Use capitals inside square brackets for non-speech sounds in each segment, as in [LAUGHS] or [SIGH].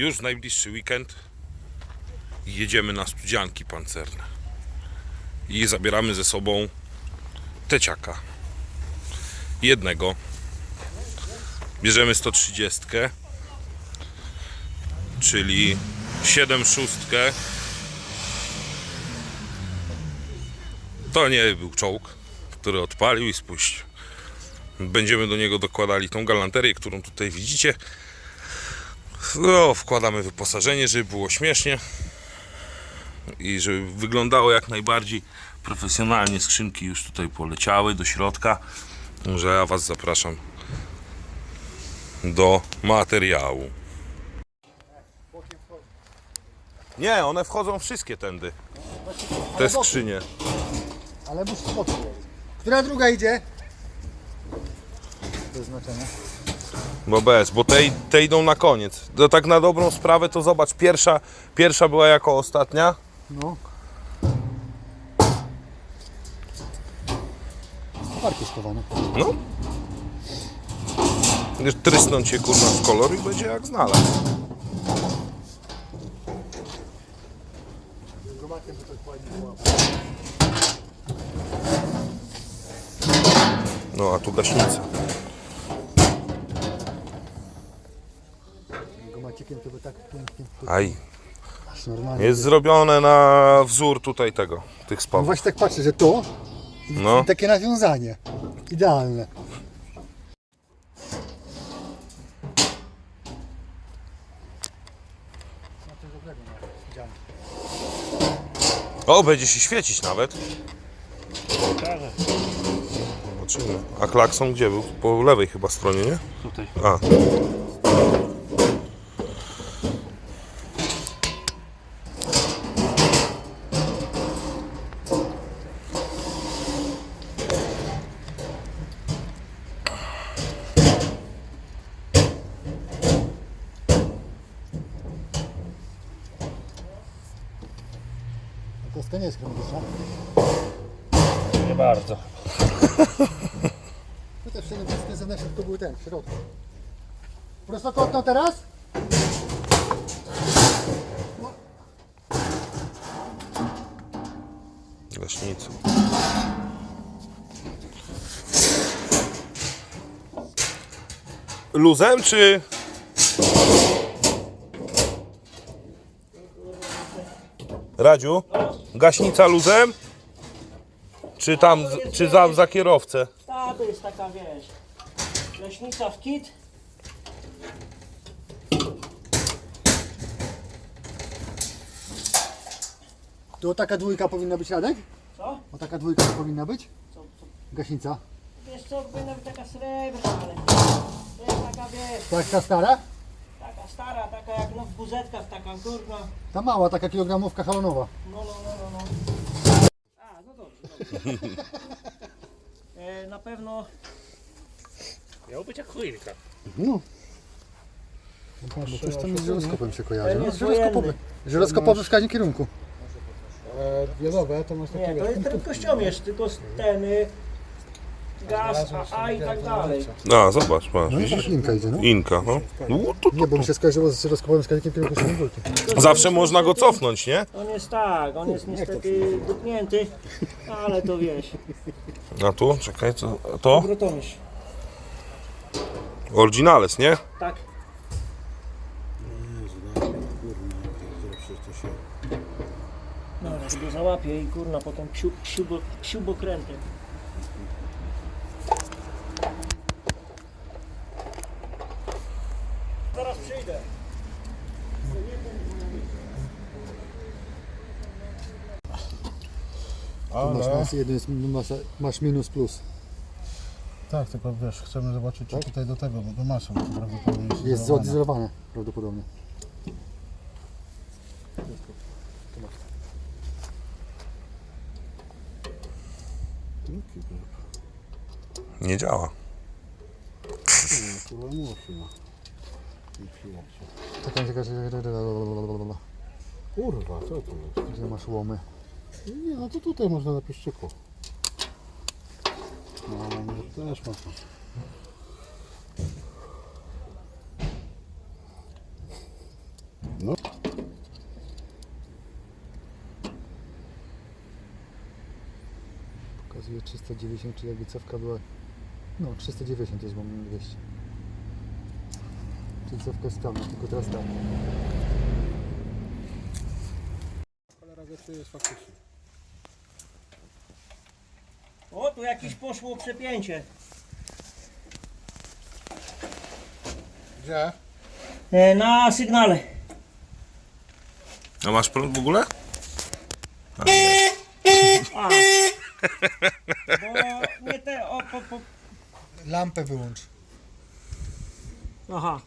Już w najbliższy weekend jedziemy na studzianki pancerne. I zabieramy ze sobą teciaka. Jednego. Bierzemy 130, czyli 7 szóstkę. To nie był czołg, który odpalił i spuścił. Będziemy do niego dokładali tą galanterię, którą tutaj widzicie. No, wkładamy wyposażenie, żeby było śmiesznie i żeby wyglądało jak najbardziej profesjonalnie. Skrzynki już tutaj poleciały do środka, że ja Was zapraszam do materiału. Nie, one wchodzą wszystkie tędy. Te skrzynie. Ale jeździć. Która druga idzie? Bez znaczenia. Bo bez, bo te, te idą na koniec. To tak na dobrą sprawę to zobacz, pierwsza, pierwsza była jako ostatnia. No. Parki schowane. No. Będziesz Trysnąć się kurwa w kolor i będzie jak znalazł. No a tu gaśnica. Gomacikiem to by tak pięknie. Aj, Aż normalnie. jest zrobione na wzór tutaj tego, tych No spawów. właśnie tak patrzę, że to No. takie nawiązanie. Idealne. O, będzie się świecić nawet. Zobaczymy. A klakson gdzie był? Po lewej chyba stronie, nie? Tutaj. A. To nie jest chromatyczna. Nie bardzo. [LAUGHS] No też ten, ten zewnętrzny to był ten, w środku. Prostokątną teraz? Gaśnicą. Luzem czy... Radziu, gaśnica luzem? Czy tam, czy za, za kierowcę? Ta to jest taka wiesz. Leśnica w kit. To taka dwójka powinna być Radek? Co? O taka dwójka to powinna być? Co, co? Gaśnica. Wiesz co, powinna być taka srebrna, ale to jest taka wiesz, Tak, ta stara? Stara, taka jak no w buzetkach, taka górna. Ta mała, taka kilogramówka halonowa. No, no, no, no, no. A, no dobrze, dobrze. [LAUGHS] E, na pewno Miał być jak choinka. No. No, bo coś tam z żyroskopem się kojarzy. Ten No, jest żyroskopowy. wojenny. Żyroskopowy wskaźnik kierunku. E, wielowe to masz nie, takie to jest prędkościomierz, tylko z temy, gaz, AA i tak dalej. A, zobacz, masz, No i widzisz? tak Inka idzie, no. Inka, no. no to, Nie, bo mi się skojarzyło z żyroskopowym wskaźnikiem kierunku 7 dwójki. zawsze można go cofnąć, nie? On jest tak, on jest niestety dupnięty, ale to wiesz. A tu, czekaj, co, to? Obrotomierz. Oryginales, nie? Tak. No, jak go załapię i kurna potem psiu, psiubo, psiubokrętem. Zaraz Masz, masz, jeden jest, masz, masz minus plus. Tak, tylko wiesz, chcemy zobaczyć czy tutaj do tego, bo do masy, bo to prawdopodobnie jest Jest izolowane. zodizerowane prawdopodobnie. Nie działa. Kurwa, musi, no. I chwilę. Czekaj, czekaj, czekaj, czekaj, blablabla. Kurwa, co to jest? Gdzie masz łomy? Nie, no to tutaj można na pieszczyku. No, może też można. No. Pokazuje 390, czyli jakby cewka była... No, 390 jest, bo mam 200. Czyli cewka jest sprawna, tylko teraz tak. Cholera wie, czy jest faktycznie. O, tu jakieś poszło przepięcie. Gdzie? E, na sygnale. A masz prąd w ogóle? A. Bo nie te, o, po, po. Lampę wyłącz. Aha,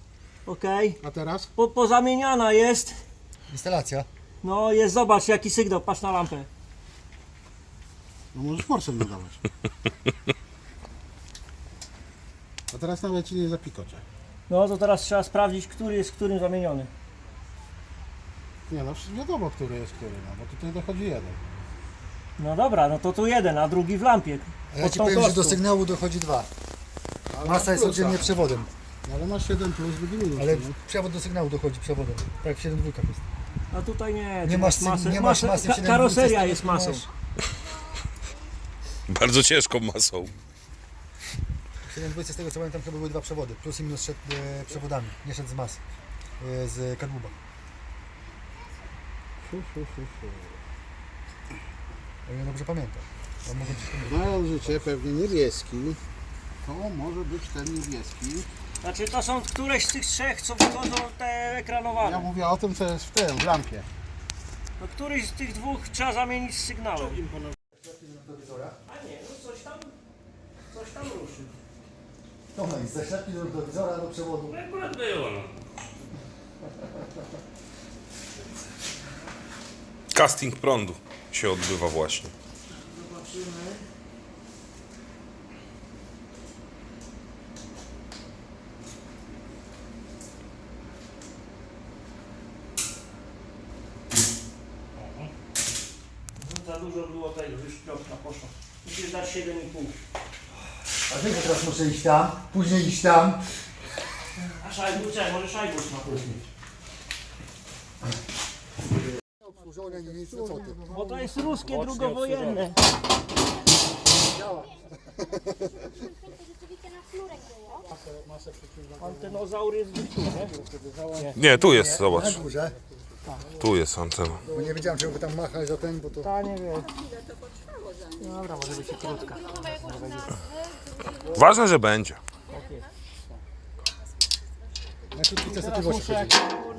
okej. A teraz? Po, pozamieniana jest. Instalacja. No jest, zobacz jaki sygnał, patrz na lampę. No możesz forsem nadawać. A teraz nawet ci nie zapikocze. No to teraz trzeba sprawdzić, który jest którym zamieniony. Nie no, przecież wiadomo, który jest który, no bo tutaj dochodzi jeden. No dobra, no to tu jeden, a drugi w lampie. A ja Pod ci tą powiem, że do kostką. sygnału dochodzi dwa. Ale Masa jest plusa. oddzielnie przewodem. No, ale masz 7 plus, drugi minus. Ale no. przewód do sygnału dochodzi przewodem. Tak jak w 7 dwójkach jest. A tutaj nie. Nie masz masę, sygn- nie masz masę- masy w ka- 7 Karoseria jest masą. masz- [LAUGHS] Bardzo ciężką masą. W 7 dwójce z tego co pamiętam chyba były dwa przewody. Plus i minus szedł e, przewodami. Nie szedł z mas. E, z kadłuba. Fu, fu, fu, fu. O ile dobrze pamiętam. Mogę pomylić. Znając życie, pewnie niebieski. To może być ten niebieski. Znaczy to są któreś z tych trzech, co wychodzą te Ja ekranowane. mówię o tym, co jest w tym, w lampie. No któryś z tych dwóch trzeba zamienić z sygnałem. A nie, no coś tam, coś tam ruszy. No no i zaślepki do, do wizora, do przewodu. Akurat było no. Casting prądu się odbywa właśnie. Zobaczymy. Za dużo było tego, już piątka poszła. Musisz dać 7,5. A muszę iść tam, później iść tam. A szajbur, czekaj, może szajbur ma później. Obsłużone nic, no co ty? Bo to jest ruskie drugowojenne. Rzeczywiście na sznurek było. Antenozaur jest w tu, nie? Nie, tu jest, Na zobacz. Tu jest antena. bo nie wiedziałem, czy mogę tam machać za ten, bo to... Ta nie wiem. Dobra, może być krótka. Ważne, że będzie.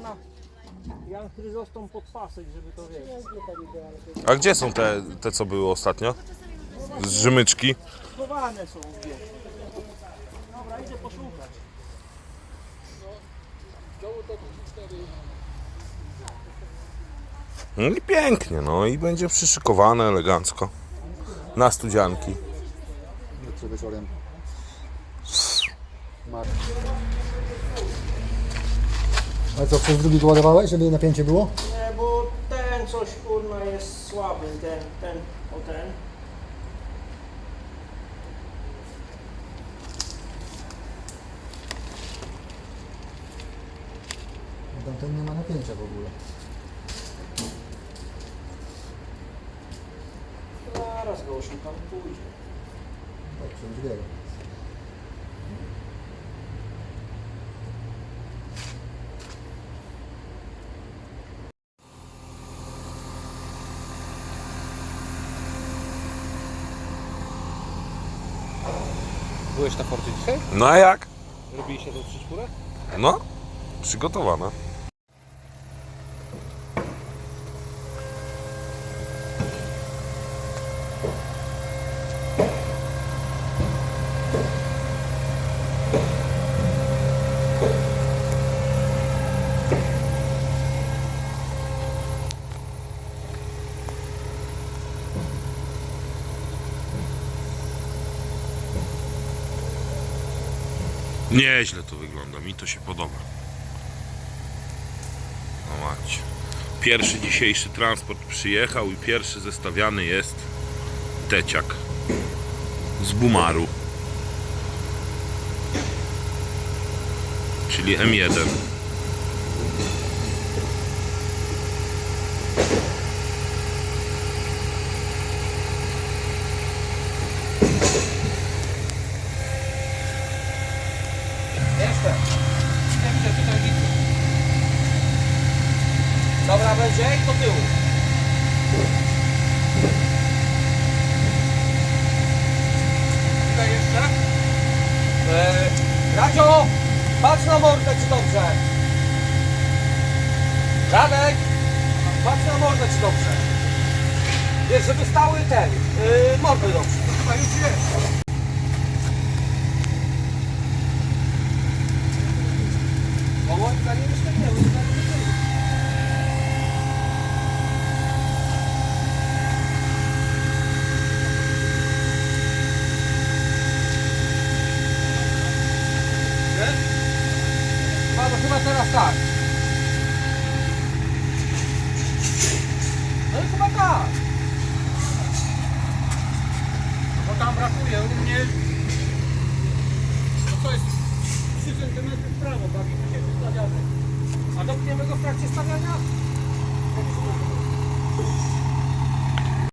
Na. A gdzie są te, te co były ostatnio? Z Rzymyczki. Schowane są. Dobra, idę poszukać. No i pięknie, no i będzie przyszykowane elegancko. Na studzianki. Wieczorem. Mar. Ale co, przez drugi go ładowałeś, żeby napięcie było? Nie, bo ten coś kurna jest słaby, ten, ten, o ten. Tamten nie ma napięcia w ogóle. Zaraz go oszukam, pójdzie. Dobrze, już Byłeś na porcie dzisiaj? No a jak? Robiliście tą trzy czwórę? No, przygotowane. Nieźle to wygląda, mi to się podoba. No macie. Pierwszy dzisiejszy transport przyjechał i pierwszy zestawiany jest teciak z Bumaru. Czyli M1. I do tyłu. Ile jeszcze? Eee, Radzio, patrz na mordę czy dobrze. Radek, patrz na mordę czy dobrze. Wiesz, żeby stały ten, yy, mordy dobrze. Chyba już jest. Bo moim nie wyszczegnęły, nie wyszczegnęły. Chyba, teraz tak. No i chyba tak. No bo tam brakuje u mnie. No to jest 3 cm w prawo, bawimy się wystawiamy. A dopniemy go w trakcie stawiania?